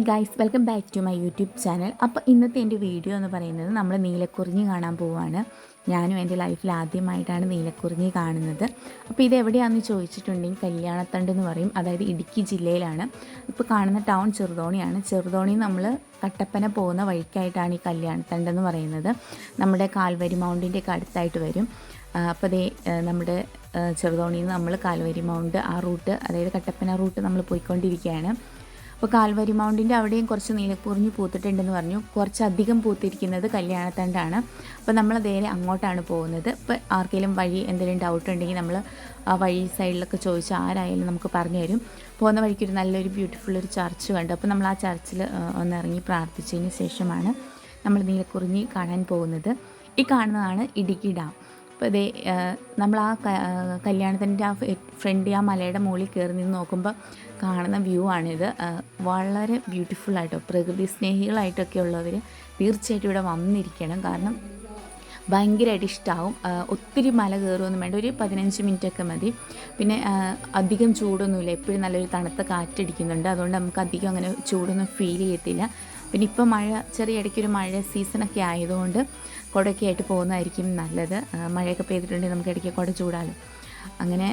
Hi guys welcome back to my YouTube channel അപ്പോൾ ഇന്നത്തെ എന്റെ വീഡിയോ എന്ന് പറയുന്നത് നമ്മൾ നീലക്കുറിഞ്ഞി കാണാൻ പോവുകയാണ്. ഞാനും എന്റെ ലൈഫിൽ ആദ്യമായിട്ടാണ് നീലക്കുറിഞ്ഞി കാണുന്നത്. അപ്പോൾ ഇത് എവിടെയാണെന്ന് ചോദിച്ചിട്ടുണ്ടെങ്കിൽ കല്യാണത്തണ്ട് എന്ന് പറയും. അതായത് ഇടുക്കി ജില്ലയിലാണ്. ഇപ്പോൾ കാണുന്ന ടൗൺ ചെറുതോണിയാണ്. ചെറുതോണി നമ്മൾ കട്ടപ്പന പോകുന്ന വഴിക്കായിട്ടാണ് ഈ കല്യാണത്തണ്ട് എന്ന് പറയുന്നത്. നമ്മുടെ കാൽവരി മൗണ്ടിന്റെ ഒക്കെ അടുത്തായിട്ട് വരും. അപ്പോൾ അതേ നമ്മുടെ ചെറുതോണിയിൽ നിന്ന് നമ്മൾ കാൽവരി മൗണ്ട് ആ റൂട്ട് അതായത് കട്ടപ്പന റൂട്ട് നമ്മൾ പോയിക്കൊണ്ടിരിക്കുകയാണ്. അപ്പോൾ കാൽവരി മൗണ്ടിന്റെ അവിടെയും കുറച്ച് നീലക്കുറിഞ്ഞ് പൂത്തിട്ടുണ്ടെന്ന് പറഞ്ഞു. കുറച്ചധികം പൂത്തിരിക്കുന്നത് കല്യാണത്തണ്ടാണ്. അപ്പോൾ നമ്മൾ നേരെ അങ്ങോട്ടാണ് പോകുന്നത്. ഇപ്പോൾ ആർക്കെങ്കിലും വഴി എന്തെങ്കിലും ഡൗട്ട് ഉണ്ടെങ്കിൽ നമ്മൾ ആ വഴി സൈഡിലൊക്കെ ചോദിച്ചാൽ ആരായാലും നമുക്ക് പറഞ്ഞു തരും. പോകുന്ന വഴിക്ക് ഒരു നല്ലൊരു ബ്യൂട്ടിഫുൾ ഒരു ചർച്ച് കണ്ടു. അപ്പോൾ നമ്മൾ ആ ചർച്ചിൽ ഒന്ന് ഇറങ്ങി പ്രാർത്ഥിച്ചതിന് ശേഷമാണ് നമ്മൾ നീലക്കുറിഞ്ഞി കാണാൻ പോകുന്നത്. ഈ കാണുന്നതാണ് ഇടുക്കി ഡാം അപ്പോൾ ഇതേ നമ്മൾ ആ കല്യാണത്തിന്റെ ആ ഫ്രണ്ട് ആ മലയുടെ മുകളിൽ കയറി നിന്ന് നോക്കുമ്പോൾ കാണുന്ന വ്യൂ ആണിത്. വളരെ ബ്യൂട്ടിഫുള്ളായിട്ടോ പ്രകൃതി സ്നേഹികളായിട്ടൊക്കെ ഉള്ളവർ തീർച്ചയായിട്ടും ഇവിടെ വന്നിരിക്കണം. കാരണം ഭയങ്കരമായിട്ട് ഇഷ്ടമാവും ഒത്തിരി മല കയറുമൊന്നും വേണ്ട. ഒരു പതിനഞ്ച് മിനിറ്റൊക്കെ മതി. പിന്നെ അധികം ചൂടൊന്നുമില്ല. എപ്പോഴും നല്ലൊരു തണുത്ത കാറ്റടിക്കുന്നുണ്ട്. അതുകൊണ്ട് നമുക്ക് അധികം അങ്ങനെ ചൂടൊന്നും ഫീൽ ചെയ്യത്തില്ല. പിന്നെ ഇപ്പോൾ മഴ ചെറിയ ഇടയ്ക്കൊരു മഴ സീസണൊക്കെ ആയതുകൊണ്ട് കുടയൊക്കെ ആയിട്ട് പോകുന്നതായിരിക്കും നല്ലത്. മഴയൊക്കെ പെയ്തിട്ടുണ്ടെങ്കിൽ നമുക്ക് ഇടയ്ക്ക് കുട ചൂടാലും. അങ്ങനെ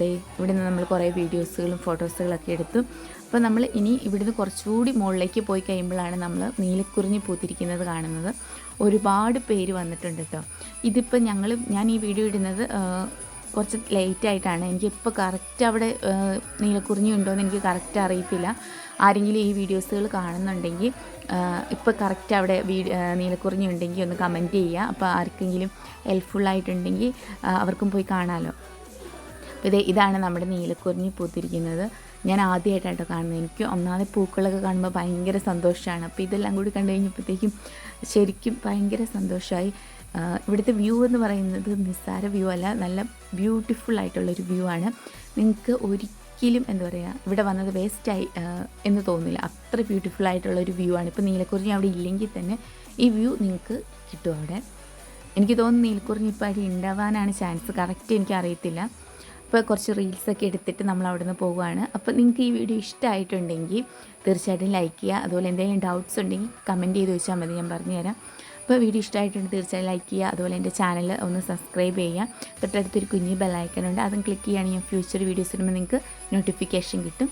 ദൈ ഇവിടെ നിന്ന് നമ്മൾ കുറേ വീഡിയോസുകളും ഫോട്ടോസുകളൊക്കെ എടുത്തു. അപ്പോൾ നമ്മൾ ഇനി ഇവിടുന്ന് കുറച്ചുകൂടി മുകളിലേക്ക് പോയി കഴിയുമ്പോഴാണ് നമ്മൾ നീലക്കുറിഞ്ഞി പൂത്തിരിക്കുന്നത് കാണുന്നത്. ഒരുപാട് പേര് വന്നിട്ടുണ്ട് കേട്ടോ. ഇതിപ്പോൾ ഞങ്ങൾ ഞാൻ ഈ വീഡിയോ ഇടുന്നത് കുറച്ച് ലേറ്റ് ആയിട്ടാണ്. എനിക്ക് ഇപ്പോൾ കറക്റ്റ് അവിടെ നീലക്കുറിഞ്ഞി ഉണ്ടോ എന്ന് എനിക്ക് കറക്റ്റ് അറിയത്തില്ല. ആരെങ്കിലും ഈ വീഡിയോസുകൾ കാണുന്നുണ്ടെങ്കിൽ ഇപ്പോൾ കറക്റ്റ് അവിടെ വീഡിയോ നീലക്കുറിഞ്ഞി ഉണ്ടെങ്കിൽ ഒന്ന് കമന്റ് ചെയ്യുക. അപ്പോൾ ആർക്കെങ്കിലും ഹെൽപ്ഫുള്ളായിട്ടുണ്ടെങ്കിൽ അവർക്കും പോയി കാണാമല്ലോ ഇത് ഇതാണ് നമ്മുടെ നീലക്കുറിഞ്ഞി പൂത്തിരിക്കുന്നത്. ഞാൻ ആദ്യമായിട്ടാണ് കാണുന്നത്. എനിക്ക് ഒന്നാമത് പൂക്കളൊക്കെ കാണുമ്പോൾ ഭയങ്കര സന്തോഷമാണ് അപ്പോൾ ഇതെല്ലാം കൂടി കണ്ടു കഴിഞ്ഞപ്പോഴത്തേക്കും ശരിക്കും ഭയങ്കര സന്തോഷമായി ഇവിടുത്തെ വ്യൂ എന്ന് പറയുന്നത് നിസ്സാര വ്യൂ അല്ല നല്ല ബ്യൂട്ടിഫുൾ ആയിട്ടുള്ളൊരു വ്യൂ ആണ്. നിങ്ങൾക്ക് ഒരിക്കലും എന്താ പറയുക ഇവിടെ വന്നത് വേസ്റ്റായി എന്ന് തോന്നില്ല. അത്ര ബ്യൂട്ടിഫുൾ ആയിട്ടുള്ളൊരു വ്യൂ ആണ്. ഇപ്പോൾ നീലക്കുറിഞ്ഞി അവിടെ ഇല്ലെങ്കിൽ തന്നെ ഈ വ്യൂ നിങ്ങൾക്ക് കിട്ടും അവിടെ. എനിക്ക് തോന്നുന്നു നീലക്കുറിഞ്ഞി ഇപ്പോൾ അതിൽ ഉണ്ടാവാനാണ് ചാൻസ്. കറക്റ്റ് എനിക്ക് അറിയത്തില്ല ഇപ്പോൾ കുറച്ച് റീൽസൊക്കെ എടുത്തിട്ട് നമ്മൾ അവിടെ നിന്ന് പോവുകയാണ്. അപ്പോൾ നിങ്ങൾക്ക് ഈ വീഡിയോ ഇഷ്ടമായിട്ടുണ്ടെങ്കിൽ തീർച്ചയായിട്ടും ലൈക്ക് ചെയ്യുക. അതുപോലെ എന്തെങ്കിലും ഡൗട്ട്സ് ഉണ്ടെങ്കിൽ കമന്റ് ചെയ്ത് ചോദിച്ചാൽ മതി ഞാൻ പറഞ്ഞു തരാം. അപ്പോൾ വീഡിയോ ഇഷ്ടമായിട്ടുണ്ട് തീർച്ചയായും ലൈക്ക് ചെയ്യുക. അതുപോലെ എന്റെ ചാനൽ ഒന്ന് സബ്സ്ക്രൈബ് ചെയ്യുക. തൊട്ടടുത്തൊരു കുഞ്ഞ് ബെല്ലൈക്കനുണ്ട് അതും ക്ലിക്ക് ചെയ്യുകയാണെങ്കിൽ ഫ്യൂച്ചർ വീഡിയോസ് ഇടുമ്പോൾ നിങ്ങൾക്ക് നോട്ടിഫിക്കേഷൻ കിട്ടും.